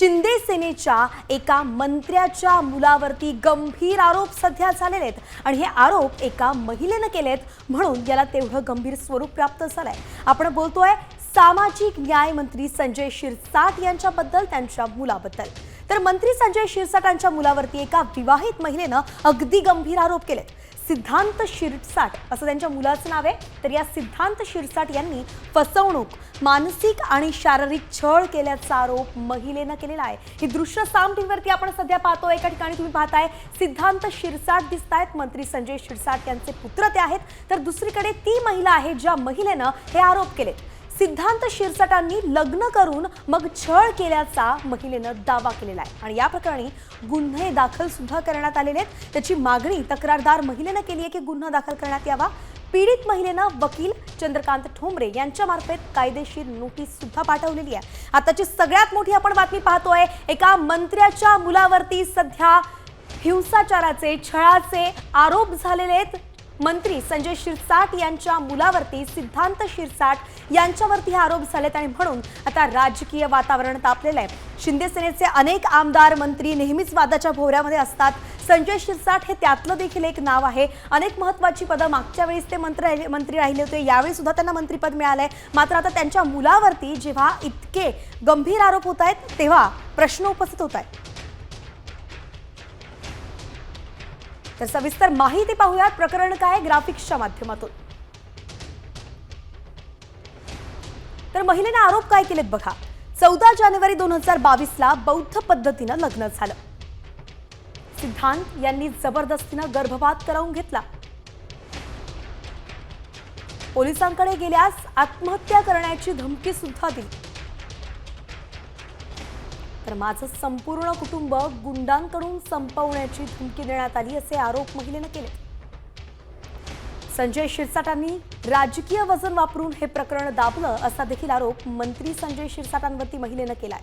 शिंदे सेनेच्या एका मंत्र्याच्या मुलावरती गंभीर आरोप सध्या झालेले आहेत आणि हे आरोप एका महिलेनं केलेत म्हणून याला तेवढं गंभीर स्वरूप प्राप्त झालंय. आपण बोलतोय सामाजिक न्याय मंत्री संजय शिरसाट यांच्याबद्दल त्यांच्या मुलाबद्दल. तर मंत्री संजय शिरसाटांच्या मुलावरती एका विवाहित महिलेनं अगदी गंभीर आरोप केलेत. सिद्धांत शिरसाट असं त्यांच्या मुलाचं नाव आहे. तर या सिद्धांत शिरसाट यांनी फसवणूक मानसिक आणि शारीरिक छळ केल्याचा आरोप महिलेनं केलेला आहे. ही दृश्य साम टीव्हीवरती आपण सध्या पाहतो एका ठिकाणी तुम्ही पाहताय सिद्धांत शिरसाट दिसत आहेत मंत्री संजय शिरसाट यांचे पुत्र ते आहेत. तर दुसरीकडे ती महिला आहे ज्या महिलेनं हे आरोप केले सिद्धांत शिरसाटांनी लग्न करून मग छळ केल्याचा महिलेनं दावा केलेला आहे. आणि या प्रकरणी गुन्हे दाखल सुद्धा करण्यात आलेले आहेत. त्याची मागणी तक्रारदार महिलेनं केली आहे की गुन्हा दाखल करण्यात यावा. पीडित महिलेनं वकील चंद्रकांत ठोंबरे यांच्यामार्फत कायदेशीर नोटीस सुद्धा पाठवलेली आहे. आताची सगळ्यात मोठी आपण बातमी पाहतोय एका मंत्र्याच्या मुलावरती सध्या हिंसाचाराचे छळाचे आरोप झालेले आहेत. मंत्री संजय शिरसाट यांच्या मुलावरती सिद्धांत शिरसाट यांच्यावरती हे आरोप झालेत आणि म्हणून आता राजकीय वातावरण तापलेलं आहे. शिंदे सेनेचे अनेक आमदार मंत्री नेहमीच वादाच्या भोवऱ्यामध्ये असतात. संजय शिरसाट हे त्यातलं देखील एक नाव आहे. अनेक महत्वाची पदं मागच्या वेळेस ते मंत्री राहिले मंत्री राहिले होते. यावेळी सुद्धा त्यांना मंत्रीपद मिळालंय. मात्र आता त्यांच्या मुलावरती जेव्हा इतके गंभीर आरोप होत आहेत तेव्हा प्रश्न उपस्थित होत आहेत. तर सविस्तर माहिती पाहूयात प्रकरण काय ग्राफिक्सच्या माध्यमातून. तर महिलेने आरोप काय केलेत बघा. चौदा जानेवारी दोन हजार बावीसला बौद्ध पद्धतीनं लग्न झालं. सिद्धांत यांनी जबरदस्तीनं गर्भपात करावून घेतला. पोलिसांकडे गेल्यास आत्महत्या करण्याची धमकी सुद्धा दिली. तर माझं संपूर्ण कुटुंब गुंडांकडून संपवण्याची धमकी देण्यात आली असे आरोप महिलेनं केले. संजय शिरसाटांनी राजकीय वजन वापरून हे प्रकरण दाबलं असा देखील आरोप मंत्री संजय शिरसाटांवरती महिलेनं केलाय.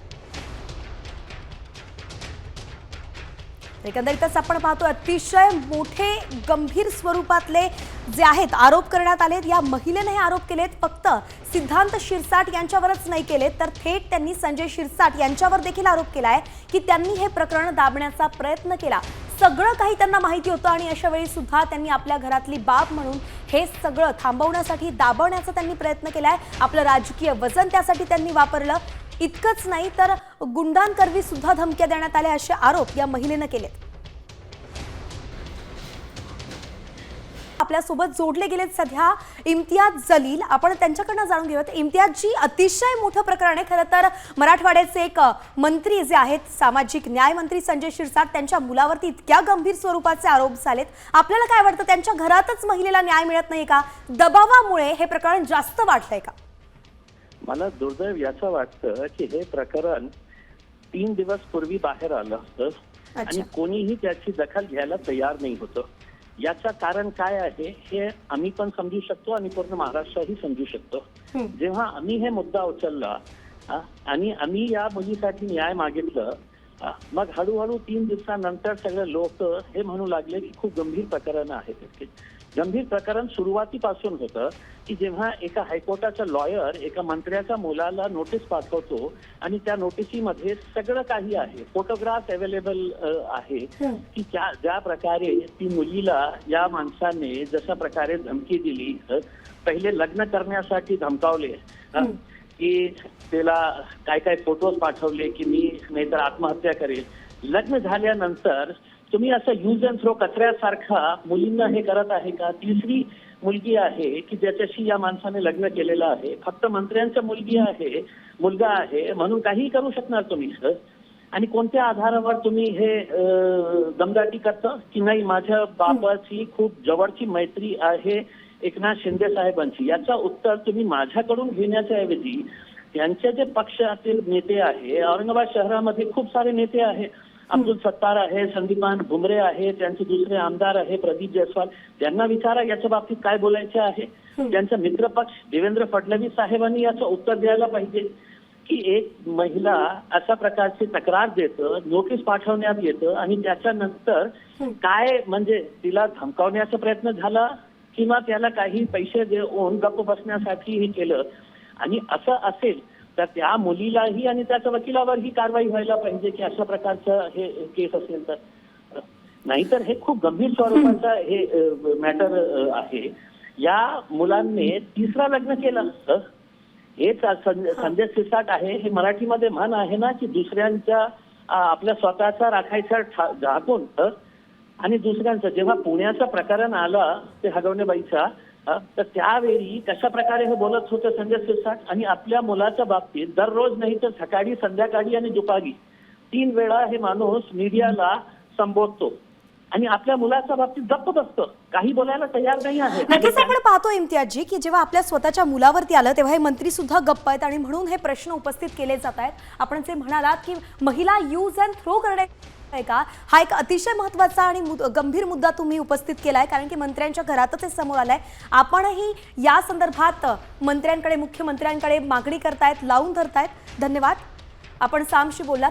एकंदरीतच आपण पाहतो अतिशय मोठे गंभीर स्वरूपातले जे आहेत आरोप करण्यात आलेत. या महिलेने हे आरोप केलेत. फक्त सिद्धांत शिरसाट यांच्यावरच नाही केले तर थेट त्यांनी संजय शिरसाट यांच्यावर देखील आरोप केला आहे की त्यांनी हे प्रकरण दाबण्याचा प्रयत्न केला. सगळं काही त्यांना माहिती होतं आणि अशा वेळी सुद्धा त्यांनी आपल्या घरातली बाब म्हणून हे सगळं थांबवण्यासाठी दाबवण्याचा त्यांनी प्रयत्न केला आहे आपलं राजकीय वजन त्यासाठी त्यांनी वापरलं. इतकंच नाही तर गुंडांकरवी सुद्धा धमक्या देण्यात आल्या असे आरोप या महिलेनं केलेत. आपल्यासोबत जोडले गेलेत सध्या इम्तियाज जलील. आपण त्यांच्याकडनं जाणून घेऊयात. इम्तियाजजी अतिशय मोठं प्रकरण आहे. खरं तर मराठवाड्याचे एक मंत्री जे आहेत सामाजिक न्याय मंत्री संजय शिरसाट त्यांच्या मुलावरती इतक्या गंभीर स्वरूपाचे आरोप झालेत. आपल्याला काय वाटतं त्यांच्या घरातच महिलेला न्याय मिळत नाही का? दबावामुळे हे प्रकरण जास्त वाढलंय का? मला दुर्दैव याचं वाटतं की हे प्रकरण तीन दिवस पूर्वी बाहेर आलं असतं आणि कोणीही त्याची दखल घ्यायला तयार नाही होतं. याचं कारण काय आहे हे आम्ही पण समजू शकतो आणि पूर्ण महाराष्ट्रही समजू शकतो. जेव्हा आम्ही हे मुद्दा उचलला आणि आम्ही या मुलीसाठी न्याय मागितलं मग हळूहळू तीन दिवसानंतर सगळे लोक हे म्हणू लागले की खूप गंभीर प्रकरण आहे ते. गंभीर प्रकरण सुरुवातीपासून होतं की जेव्हा एका हायकोर्टाचा लॉयर एका मंत्र्याच्या मुलाला नोटीस पाठवतो आणि त्या नोटिसीमध्ये सगळं काही आहे फोटोग्राफ अवेलेबल आहे की ज्या ज्या प्रकारे ती मुलीला या माणसाने जशा प्रकारे धमकी दिली पहिले लग्न करण्यासाठी धमकावले की त्याला काय काय फोटोज पाठवले की मी नाहीतर आत्महत्या करेल. लग्न झाल्यानंतर तुम्ही असं यूज अँड थ्रो कचऱ्यासारखा मुलींना हे करत आहे का? तिसरी मुलगी आहे की ज्याच्याशी या माणसाने लग्न केलेलं आहे. फक्त मंत्र्यांचा मुलगी आहे मुलगा आहे म्हणून काहीही करू शकणार तुम्ही सर. आणि कोणत्या आधारावर तुम्ही हे दमदाटी करता? की नाही माझ्या बापाची खूप जवळची मैत्री आहे एकनाथ शिंदे साहेबांची. याचं उत्तर तुम्ही माझ्याकडून घेण्याच्या ऐवजी त्यांचे जे पक्षातील नेते आहे औरंगाबाद शहरामध्ये खूप सारे नेते आहे. अब्दुल सत्तार आहे संदीपान भुमरे आहे त्यांचे दुसरे आमदार आहे प्रदीप जयस्वाल. त्यांना विचारा याच्या बाबतीत काय बोलायचे आहे. त्यांचा मित्रपक्ष देवेंद्र फडणवीस साहेबांनी याचं उत्तर द्यायला पाहिजे. की एक महिला अशा प्रकारची तक्रार देतं नोटीस पाठवण्यात येतं आणि त्याच्यानंतर काय म्हणजे तिला धमकावण्याचा प्रयत्न झाला? किंवा त्याला काही पैसे देऊन गप्प बसण्यासाठी हे केलं. आणि असं असेल तर त्या मुलीलाही आणि त्याच्या वकिलावर ही कारवाई व्हायला पाहिजे की अशा प्रकारचं हे केस असेल तर. नाहीतर हे खूप गंभीर स्वरूपाचं हे मॅटर आहे. या मुलांनी तिसरा लग्न केलं. असतं सं- संदेश सिसाट आहे. हे मराठीमध्ये म्हण आहे ना की दुसऱ्यांच्या आपल्या स्वतःचा राखायचा झाकून आणि दुसऱ्यांचं जेव्हा पुण्याचं प्रकरण आलं ते हगवणेबाईचा तर त्यावेळी कशा प्रकारे हे बोलत होते संजय सिरसाट आणि आपल्या मुलाच्या बाबतीत दररोज नाही तर सकाळी संध्याकाळी आणि दुपारी तीन वेळा हे माणूस मीडियाला संबोधतो. आणि आपल्या मुलाच्या बाबतीत गप्प बसतं काही बोलायला तयार नाही आहे. नक्कीच आपण पाहतो इम्तियाजी की जेव्हा आपल्या स्वतःच्या मुलावरती आलं तेव्हा हे मंत्री सुद्धा गप्प आहेत आणि म्हणून हे प्रश्न उपस्थित केले जात आहेत. आपण जे म्हणालात की महिला यूज अँड थ्रो करणे आहे का? हा एक अतिशय महत्त्वाचा आणि मुद- गंभीर मुद्दा तुम्ही उपस्थित केलाय कारण की मंत्र्यांच्या घरातच हे समोर आलंय. आपणही या संदर्भात मंत्र्यांकडे मुख्यमंत्र्यांकडे मागणी करतायत लावून धरतायत. धन्यवाद. आपण सामशी बोललात.